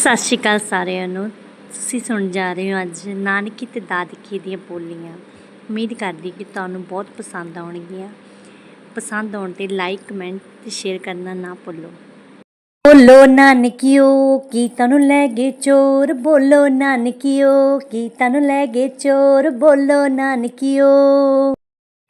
ਸਤਿ ਸ਼੍ਰੀ ਅਕਾਲ ਸਾਰਿਆਂ ਨੂੰ। ਤੁਸੀਂ ਸੁਣ ਜਾ ਰਹੇ ਹੋ ਅੱਜ ਨਾਨਕੀ ਤੇ ਦਾਦਕੀ ਦੀਆਂ ਬੋਲੀਆਂ। ਉਮੀਦ ਕਰਦੀ ਕਿ ਤੁਹਾਨੂੰ ਬਹੁਤ ਪਸੰਦ ਆਉਣਗੀਆਂ। ਪਸੰਦ ਆਉਣ ਤੇ ਲਾਈਕ ਕਮੈਂਟ ਤੇ ਸ਼ੇਅਰ ਕਰਨਾ ਨਾ ਭੁੱਲੋ। ਬੋਲੋ ਨਾਨਕਿਓ ਕੀ ਤੈਨੂੰ ਲੈ ਗਏ ਚੋਰ। ਬੋਲੋ ਨਾਨਕਿਓ ਕੀ ਤੈਨੂੰ ਲੈ ਗਏ ਚੋਰ। ਬੋਲੋ ਨਾਨਕੀਓ।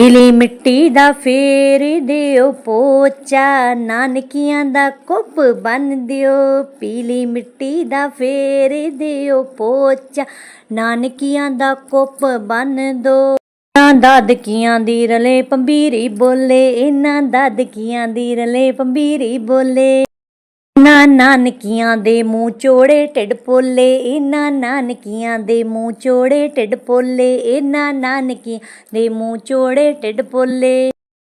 ਪੀਲੀ ਮਿੱਟੀ ਦਾ ਫੇਰ ਦਿਓ ਪੋਚਾ, ਨਾਨਕੀਆਂ ਦਾ ਕੁੱਪ ਬੰਨ ਦਿਓ। ਪੀਲੀ ਮਿੱਟੀ ਦਾ ਫੇਰ ਦਿਓ ਪੋਚਾ, ਨਾਨਕੀਆਂ ਦਾ ਕੁੱਪ ਬੰਨ ਦੋ। ਇਹਨਾਂ ਦਾਦਕੀਆਂ ਦੀ ਰਲੇ ਪੰਬੀਰੀ ਬੋਲੇ, ਇਹਨਾਂ ਦਾਦਕੀਆਂ ਦੀ ਰਲੇ ਪੰਬੀਰੀ ਬੋਲੇ। ਨਾ ਨਾਨਕੀਆਂ ਦੇ ਮੂੰਹ ਚੋੜੇ ਢਿੱਡ ਪੋਲੇ, ਇਹਨਾਂ ਨਾਨਕੀਆਂ ਦੇ ਮੂੰਹ ਚੋੜੇ ਢਿੱਡ ਪੋਲੇ, ਇਹਨਾਂ ਨਾਨਕੀਆਂ ਦੇ ਮੂੰਹ ਚੋੜੇ ਢਿੱਡ ਪੋਲੇ।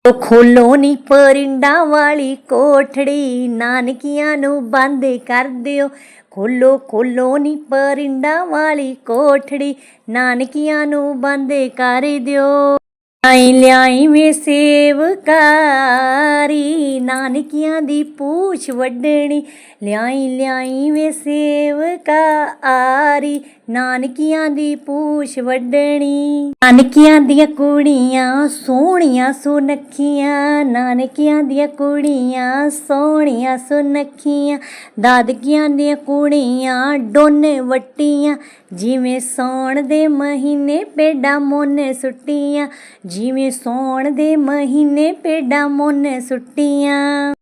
ਉਹ ਖੋਲੋ ਨੀ ਪਰਿੰਡਾਂ ਵਾਲੀ ਕੋਠੜੀ, ਨਾਨਕੀਆਂ ਨੂੰ ਬੰਦ ਕਰ ਦਿਓ। ਖੋਲੋ ਖੋਲੋ ਨੀ ਪਰਿੰਡਾਂ ਵਾਲੀ ਕੋਠੜੀ, ਨਾਨਕੀਆਂ ਨੂੰ ਬੰਦ ਕਰ ਦਿਓ। ਆਈ ਲਿਆਈ ਵੇ ਸੇਵਕਾਰੀ, ਨਾਨਕੀਆਂ ਦੀ ਪੂਛ ਵੱਢਣੀ। ਲਿਆਈ ਲਿਆਈ ਵੇ ਸੇਵਕਾਰੀ, ਨਾਨਕੀਆਂ ਦੀ ਪੂਛ ਵੱਢਣੀ। ਨਾਨਕੀਆਂ ਦੀਆਂ ਕੁੜੀਆਂ ਸੋਹਣੀਆਂ ਸੁਨੱਖੀਆਂ, ਨਾਨਕੀਆਂ ਦੀਆਂ ਕੁੜੀਆਂ ਸੋਹਣੀਆਂ ਸੁਨੱਖੀਆਂ। ਦਾਦਕੀਆਂ ਦੀਆਂ ਕੁੜੀਆਂ ਡੋਨੇ ਵੱਟੀਆਂ, ਜਿਵੇਂ ਸੌਣ ਦੇ ਮਹੀਨੇ ਪੇਡਾਂ ਮੋਨੇ ਸੁੱਟੀਆਂ। ਜਿਵੇਂ ਸੌਣ ਦੇ ਮਹੀਨੇ ਪੇਡਾਂ ਮੋਨੇ ਸੁੱਟੀਆਂ।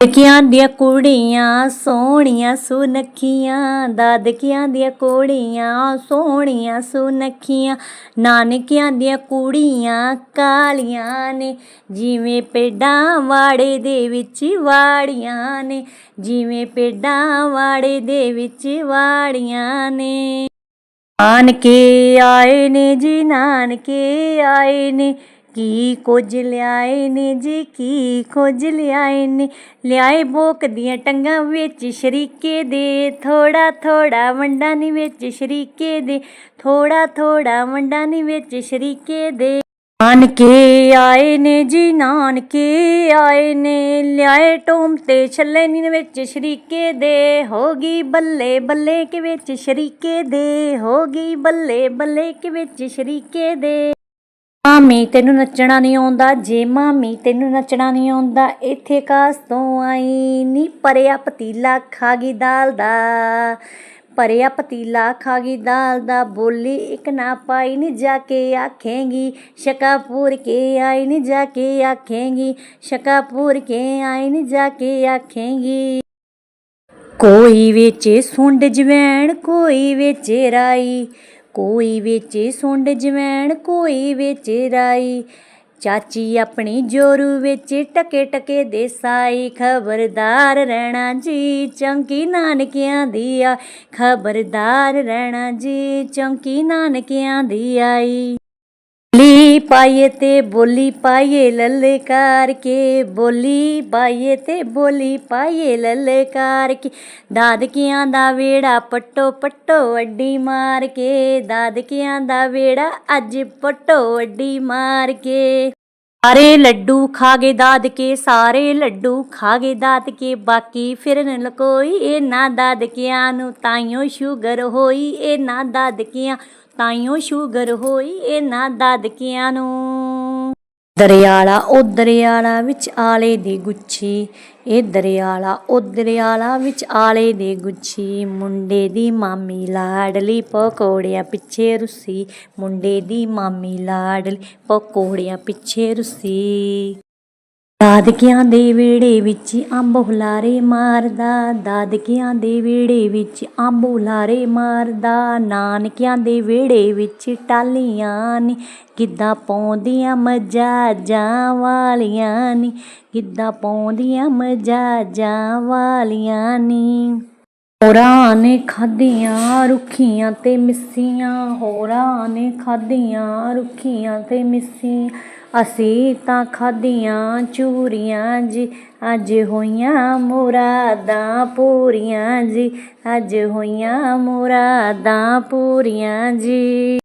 ਦਾਦਕਿਆਂ ਦੀਆਂ ਕੁੜੀਆਂ, ਸੋਹਣੀਆਂ ਸੁਨੱਖੀਆਂ, ਦਾਦਕਿਆਂ ਦੀਆਂ ਕੁੜੀਆਂ, ਸੋਹਣੀਆਂ ਸੁਨੱਖੀਆਂ, ਨਾਨਕਿਆਂ ਦੀਆਂ ਕੁੜੀਆਂ ਕਾਲੀਆਂ ਨੇ। ਜਿਵੇਂ ਪੇਡਾਂ ਵਾੜੇ ਦੇ ਵਿੱਚ ਵਾੜੀਆਂ ਨੇ, ਜਿਵੇਂ ਪੇਡਾਂ ਵਾੜੇ ਦੇ ਵਿੱਚ ਵਾੜੀਆਂ ਨੇ। ਨਾਨਕੇ ਆਏ ਨੇ ਜੀ, ਨਾਨਕੇ ਆਏ ਨੇ। ਕੀ ਕੁਝ ਲਿਆਏ ਨੇ ਜੀ, ਕੀ ਕੁਝ ਲਿਆਏ ਨੇ। ਲਿਆਏ ਬੋਕ ਦੀਆਂ ਟੰਗਾਂ ਵਿੱਚ ਸ਼ਰੀਕੇ ਦੇ। ਥੋੜਾ ਥੋੜਾ ਵੰਡਾਂ ਨੀ ਵਿੱਚ ਸ਼ਰੀਕੇ ਦੇ। ਥੋੜਾ ਥੋੜਾ ਵੰਡਾਂ ਨੀ ਵਿੱਚ ਸ਼ਰੀਕੇ ਦੇ। ਨਾਨਕੇ ਆਏ ਨੇ ਜੀ, ਨਾਨਕੇ ਆਏ ਨੇ। ਲਿਆਏ ਟੋਮ ਤੇ ਛੱਲੇ ਨੀ ਵਿੱਚ ਸ਼ਰੀਕੇ ਦੇ। ਹੋ ਗਈ ਬੱਲੇ ਬੱਲੇ ਕੇ ਵਿੱਚ ਸ਼ਰੀਕੇ ਦੇ। ਹੋ ਗਈ ਬੱਲੇ ਬੱਲੇ ਕੇ ਵਿੱਚ ਸ਼ਰੀਕੇ ਦੇ। ਮਾਮੀ ਤੈਨੂੰ ਨੱਚਣਾ ਨਹੀਂ ਆਉਂਦਾ, ਜੇ ਮਾਮੀ ਤੈਨੂੰ ਨੱਚਣਾ ਨਹੀਂ ਆਉਂਦਾ, ਇੱਥੇ ਕਾਸ ਤੋਂ ਆਈ ਨੀ। ਪਰਿਆ ਪਤੀਲਾ ਖਾ ਗਈ ਦਾਲ ਦਾ। ਭਰਿਆ ਪਤੀਲਾ ਖਾ ਗਈ, ਦਾਲ ਦਾ ਬੋਲੀ, ਇੱਕ ਨਾ ਪਾਈ ਨੀ ਜਾ ਕੇ ਆਖੇਂਗੀ। ਸ਼ਕਾਪੂਰ ਕੇ ਆਈ ਨੀ ਜਾ ਕੇ ਆਖੇਂਗੀ। ਸ਼ਕਾਪੂਰ ਕੇ ਆਈ ਨੀ ਜਾ ਕੇ ਆਖੇਂਗੀ। ਕੋਈ ਵੇਚੇ ਸੁੰਡ ਜਵੈਣ, ਕੋਈ ਵੇਚੇ ਰਾਈ। ਕੋਈ ਵੇਚੇ ਸੁੰਡ ਜਵੈਣ, ਕੋਈ ਵੇਚੇ ਰਾਈ। ਚਾਚੀ ਆਪਣੀ ਜੋਰੂ ਵਿੱਚ ਟਕੇ ਟਕੇ ਦੇਸਾਈ ਖਬਰਦਾਰ ਰਹਿਣਾ ਜੀ, ਚੌਂਕੀ ਨਾਨਕਿਆਂ ਦੀ ਆ ਖਬਰਦਾਰ ਰਹਿਣਾ ਜੀ, ਚੌਂਕੀ ਨਾਨਕਿਆਂ ਦੀ ਆਈ। ਬੋਲੀ ਪਾਈਏ ਤੇ ਬੋਲੀ ਪਾਈਏ ਲਲਕਾਰ ਕੇ, ਬੋਲੀ ਪਾਈਏ ਤੇ ਬੋਲੀ ਪਾਈਏ ਲਲਕਾਰ ਕੇ। ਦਾਦਕਿਆਂ ਦਾ ਵੇੜਾ ਪੱਟੋ ਪੱਟੋ ਅੱਡੀ ਮਾਰ ਕੇ, ਦਾਦਕਿਆਂ ਦਾ ਵੇੜਾ ਅੱਜ ਪੱਟੋ ਅੱਡੀ ਮਾਰ ਕੇ। ਸਾਰੇ ਲੱਡੂ ਖਾਗੇ ਗਏ ਦਾਦਕੇ ਸਾਰੇ ਲੱਡੂ ਖਾਗੇ ਗਏ ਦਾਦਕੇ ਬਾਕੀ ਫਿਰਨ ਲਕੋਈ, ਇਹਨਾਂ ਦਾਦਕਿਆਂ ਨੂੰ ਤਾਈਓ ਸ਼ੂਗਰ ਹੋਈ, ਇਹਨਾਂ ਦਾਦਕਿਆਂ ਤਾਈਓ ਸ਼ੂਗਰ ਹੋਈ, ਇਹਨਾਂ ਦਾਦਕਿਆਂ ਨੂੰ। ਦਰਿਆਲਾ, ਉਹ ਦਰਿਆਲਾ ਵਿੱਚ ਆਲੇ ਦੀ ਗੁੱਛੀ। ਇਹ ਦਰਿਆਲਾ, ਉਹ ਦਰਿਆਲਾ ਵਿੱਚ ਆਲੇ ਦੀ ਗੁੱਛੀ। ਮੁੰਡੇ ਦੀ ਮਾਮੀ ਲਾਡਲੀ ਪਕੌੜਿਆਂ ਪਿੱਛੇ ਰੁੱਸੀ। ਮੁੰਡੇ ਦੀ ਮਾਮੀ ਲਾਡਲੀ ਪਕੌੜਿਆਂ ਪਿੱਛੇ ਰੁੱਸੀ। ਦਾਦਕਿਆਂ ਦੇ ਵਿਹੜੇ ਵਿੱਚ ਅੰਬ ਹੁਲਾਰੇ ਮਾਰਦਾ, ਦਾਦਕਿਆਂ ਦੇ ਵਿਹੜੇ ਵਿੱਚ ਅੰਬ ਹੁਲਾਰੇ ਮਾਰਦਾ, ਨਾਨਕਿਆਂ ਦੇ ਵਿਹੜੇ ਵਿੱਚ ਟਾਲੀਆਂ ਨੇ ਗਿੱਧਾ ਪਾਉਂਦੀਆਂ ਮਜਾਜਾਂ ਵਾਲੀਆਂ ਨੀ ਗਿੱਧਾ ਪਾਉਂਦੀਆਂ ਮਜਾਜਾਂ ਵਾਲੀਆਂ ਨੀ। ਹੋਰਾਂ ਨੇ ਖਾਧੀਆਂ ਰੁੱਖੀਆਂ ਤੇ ਮਿੱਸੀਆਂ, ਹੋਰਾਂ ਨੇ ਖਾਧੀਆਂ ਰੁੱਖੀਆਂ ਤੇ ਮਿੱਸੀਆਂ। ਅਸੀਂ ਤਾਂ ਖਾਧੀਆਂ ਚੂਰੀਆਂ ਜੀ, ਅੱਜ ਹੋਈਆਂ ਮੁਰਾਦਾਂ ਪੂਰੀਆਂ ਜੀ, ਅੱਜ ਹੋਈਆਂ ਮੁਰਾਦਾਂ ਪੂਰੀਆਂ ਜੀ।